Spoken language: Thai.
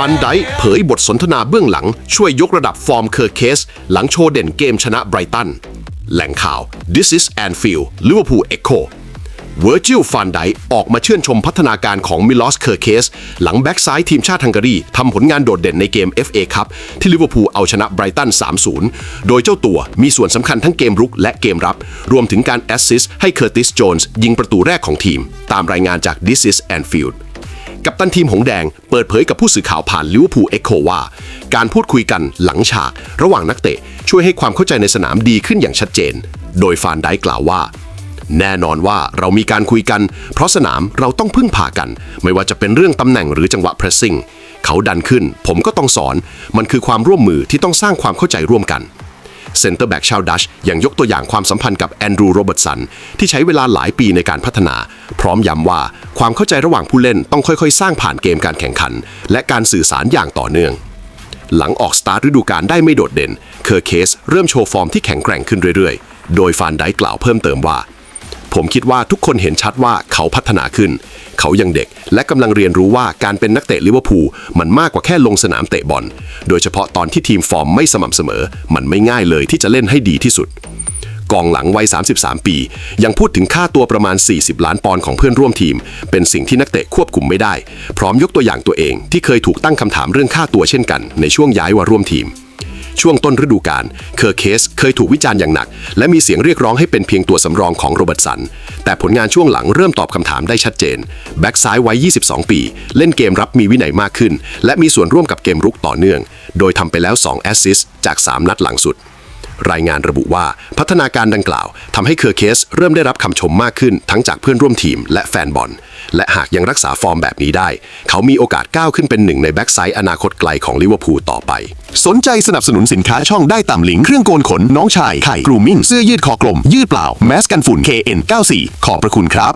านไดเผยบทสนทนาเบื้องหลัง ช่วยยกระดับฟอร์มเคอร์เคส หลังโชว์เด่นเกมชนะไบรตัน แหล่งข่าว This is Anfield Liverpool Echo เวอร์จิลฟานไดออกมาเชื่นชมพัฒนาการของมิลอสเคอร์เคส หลังแบ็กซ้ายทีมชาติฮังการีทำผลงานโดดเด่นในเกม FA ครับที่ลิเวอร์พูลเอาชนะไบรตัน 3-0 โดยเจ้าตัวมีส่วนสำคัญทั้งเกมรุกและเกมรับ รวมถึงการแอสซิสต์ให้เคอร์ติสโจนส์ยิงประตูแรกของทีม ตามรายงานจาก This is Anfield กัปตันทีมหงแดงเปิดเผยกับผู้สื่อข่าวผ่านลิเวอร์พูลเอ็กโคว่า การพูดคุยกันหลังฉาก ระหว่างนักเตะ ช่วยให้ความเข้าใจในสนามดีขึ้นอย่างชัดเจน โดยฟานไดกล่าวว่า แน่นอนว่าเรามีการคุยกัน เพราะสนามเราต้องพึ่งพากัน ไม่ว่าจะเป็นเรื่องตำแหน่งหรือจังหวะ pressing เขาดันขึ้น ผมก็ต้องสอน มันคือความร่วมมือที่ต้องสร้างความเข้าใจร่วมกัน เซนเตอร์แบ็กชาวดัชยังยกตัวอย่างความสัมพันธ์กับแอนดรูโรเบิร์ตสันที่ใช้เวลาหลายปีในการพัฒนา พร้อมย้ำว่าความเข้าใจระหว่างผู้เล่นต้องค่อยๆ สร้างผ่านเกมการแข่งขัน และการสื่อสารอย่างต่อเนื่อง หลังออกสตาร์ทฤดูกาลได้ไม่โดดเด่น เคอร์เคสเริ่มโชว์ฟอร์มที่แข็งแกร่งขึ้นเรื่อยๆ โดยฟานไดกล่าวเพิ่มเติมว่า ผมคิดว่าทุกคนเห็นชัดว่าเขาพัฒนาขึ้น เขายังเด็กและกำลังเรียนรู้ว่าการเป็นนักเตะลิเวอร์พูลมันมากกว่าแค่ลงสนามเตะบอล โดยเฉพาะตอนที่ทีมฟอร์มไม่สม่ำเสมอ มันไม่ง่ายเลยที่จะเล่นให้ดีที่สุด กองหลังวัย 33 ปี ยังพูดถึงค่าตัวประมาณ 40 ล้านปอนด์ของเพื่อนร่วมทีม เป็นสิ่งที่นักเตะควบคุมไม่ได้ พร้อมยกตัวอย่างตัวเองที่เคยถูกตั้งคำถามเรื่องค่าตัวเช่นกัน ในช่วงย้ายมาร่วมทีม ช่วงต้นฤดูกาล เคอร์เคสเคยถูกวิจารณ์อย่างหนัก และมีเสียงเรียกร้องให้เป็นเพียงตัวสำรองของโรเบิร์ตสัน แต่ผลงานช่วงหลังเริ่มตอบคำถามได้ชัดเจน แบ็กซ้ายวัย 22 ปี เล่นเกมรับมีวินัยมากขึ้น และมีส่วนร่วมกับเกมรุกต่อเนื่อง โดยทำไปแล้ว 2 แอสซิสต์จาก 3 นัดหลังสุด รายงานระบุว่าพัฒนาการดังกล่าวทำให้เคอร์เคสเริ่มได้รับคำชมมากขึ้นทั้งจากเพื่อนร่วมทีมและแฟนบอล และหากยังรักษาฟอร์มแบบนี้ได้ เขามีโอกาสก้าวขึ้นเป็นหนึ่งในแบ็กไซด์อนาคตไกลของลิเวอร์พูลต่อไป สนใจสนับสนุนสินค้าช่องได้ตามลิงก์เครื่องโกนขนน้องชายไข่กรูมิ่งเสื้อยืดคอกลม ยืดเปล่าแมสกันฝุ่น KN94 ขอบพระคุณครับ